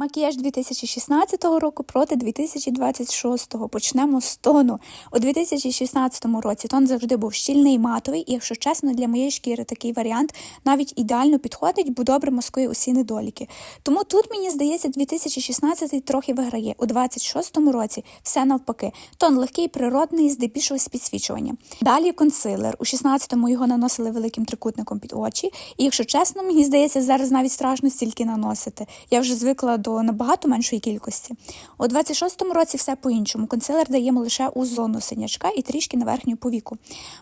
Макіяж 2016 року проти 2026. Почнемо з тону. У 2016 році тон завжди був щільний матовий, і, якщо чесно, для моєї шкіри такий варіант навіть ідеально підходить, бо добре маскує усі недоліки. Тому тут, мені здається, 2016 трохи виграє. У 2026 році все навпаки. Тон легкий, природний, здебільшого з підсвічуванням. Далі консилер. У 16-му його наносили великим трикутником під очі. І якщо чесно, мені здається, зараз навіть страшно стільки наносити. Я вже звикла до набагато меншої кількості. У 26-му році все по-іншому. Консилер даємо лише у зону синячка і трішки на верхню повіку.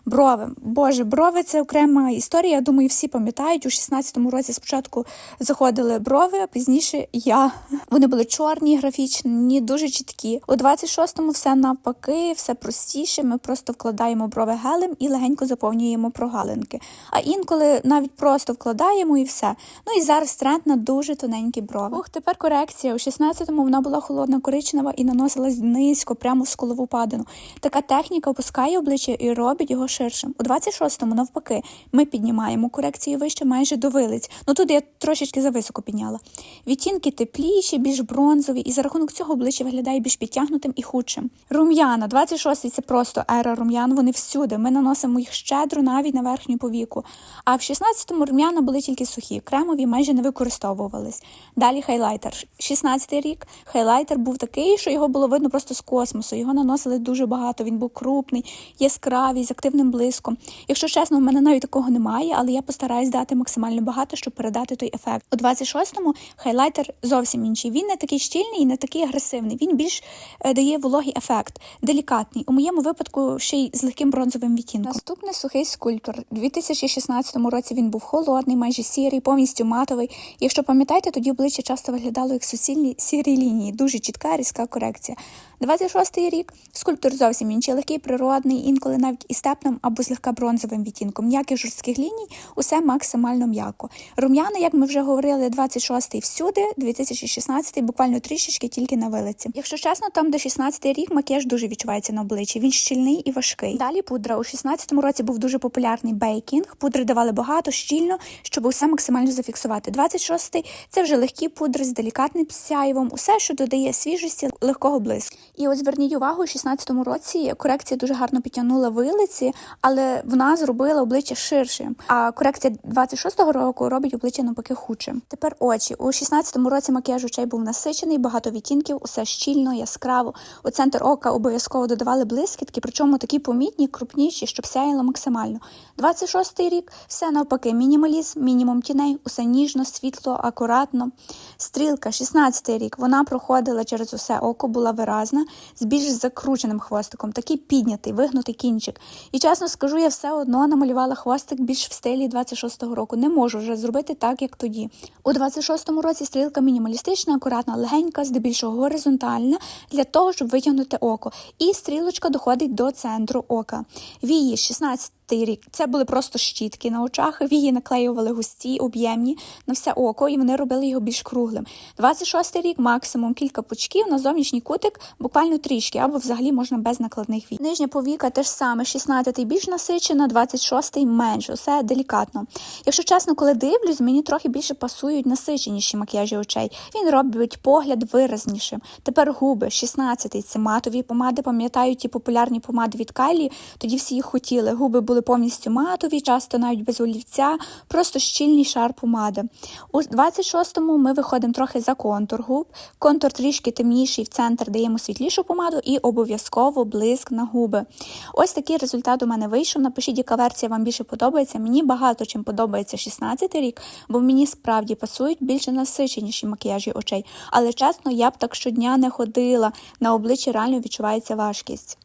Брови. Боже, брови це окрема історія. Я думаю, всі пам'ятають. У 16-му році спочатку заходили брови, а пізніше я. Вони були чорні, графічні, дуже чіткі. У 26-му все навпаки, все простіше. Ми просто вкладаємо брови гелем і легенько заповнюємо прогалинки. А інколи навіть просто вкладаємо і все. Ну і зараз тренд на дуже тоненькі брови. Ух, тепер корекція. У 16-му вона була холодна коричнева і наносилась низько, прямо в скулову падину. Така техніка опускає обличчя і робить його ширшим. У 26-му, навпаки, ми піднімаємо корекцію вище майже до вилиць. Ну тут я трошечки зависоко підняла. Відтінки тепліші, більш бронзові, і за рахунок цього обличчя виглядає більш підтягнутим і худшим. Рум'яна, 26-й це просто ера рум'ян. Вони всюди. Ми наносимо їх щедро навіть на верхню повіку. А в 16-му рум'яна були тільки сухі, кремові майже не використовувались. Далі хайлайтер. 16-й рік хайлайтер був такий, що його було видно просто з космосу. Його наносили дуже багато. Він був крупний, яскравий, з активним блиском. Якщо чесно, в мене навіть такого немає, але я постараюсь дати максимально багато, щоб передати той ефект. У 26-му хайлайтер зовсім інший. Він не такий щільний і не такий агресивний. Він більш е, дає вологий ефект, делікатний. У моєму випадку ще й з легким бронзовим відтінком. Наступний сухий скульптор. У 2016 році він був холодний, майже сірий, повністю матовий. Якщо пам'ятаєте, тоді обличчя часто виглядало як суцільні сірі лінії, дуже чітка, різка корекція. 26-й рік скульптор зовсім інший, легкий, природний, інколи навіть із теплим або злегка бронзовим відтінком. Ніяких жорстких ліній, усе максимально м'яко. Рум'яна, як ми вже говорили, 26-й всюди, 2016-й буквально трішечки тільки на вилиці. Якщо чесно, там до 16-й рік макіяж дуже відчувається на обличчі. Він щільний і важкий. Далі пудра у 16-му році був дуже популярний бейкінг. Пудри давали багато, щільно, щоб усе максимально зафіксувати. 26-й – це вже легкі пудри з делікатним сяйвом, усе, що додає свіжості, легкого блиску. І от зверніть увагу, у 16-му році корекція дуже гарно підтягнула вилиці, але вона зробила обличчя ширшим. А корекція 26-го року робить обличчя навпаки худшим. Тепер очі. У 16-му році макіяж очей був насичений, багато відтінків, усе щільно, яскраво. У центр ока обов'язково додавали блискітки, причому такі помітні, крупніші, щоб сяяло максимально. 26-й рік все навпаки, мінімалізм, мінімум тіней, усе ніжно, світло, акуратно. Стрілка, 16-й рік, вона проходила через усе око, була виразна, з більш закрученим хвостиком, такий піднятий, вигнутий кінчик. І чесно скажу, я все одно намалювала хвостик більш в стилі 26-го року. Не можу вже зробити так, як тоді. У 26-му році стрілка мінімалістична, акуратна, легенька, здебільшого горизонтальна, для того, щоб витягнути око. І стрілочка доходить до центру ока. Вії 16 рік. Це були просто щітки на очах. Вії наклеювали густі, об'ємні на все око, і вони робили його більш круглим. 26-й рік максимум кілька пучків на зовнішній кутик, буквально трішки, або взагалі можна без накладних вій. Нижня повіка теж саме, 16-й більш насичена, 26-й менш. Усе делікатно. Якщо чесно, коли дивлюсь, мені трохи більше пасують насиченіші макіяжі очей. Він робить погляд виразнішим. Тепер губи, 16-й це матові помади. Пам'ятаю ті популярні помади від Кайлі, тоді всі їх хотіли. Губи були повністю матові, часто навіть без олівця, просто щільний шар помади. У 26-му ми виходимо трохи за контур губ. Контур трішки темніший, в центр даємо світлішу помаду і обов'язково блиск на губи. Ось такий результат у мене вийшов. Напишіть, яка версія вам більше подобається. Мені багато чим подобається 16-й рік, бо мені справді пасують більше насиченіші макіяжі очей. Але чесно, я б так щодня не ходила. На обличчі реально відчувається важкість.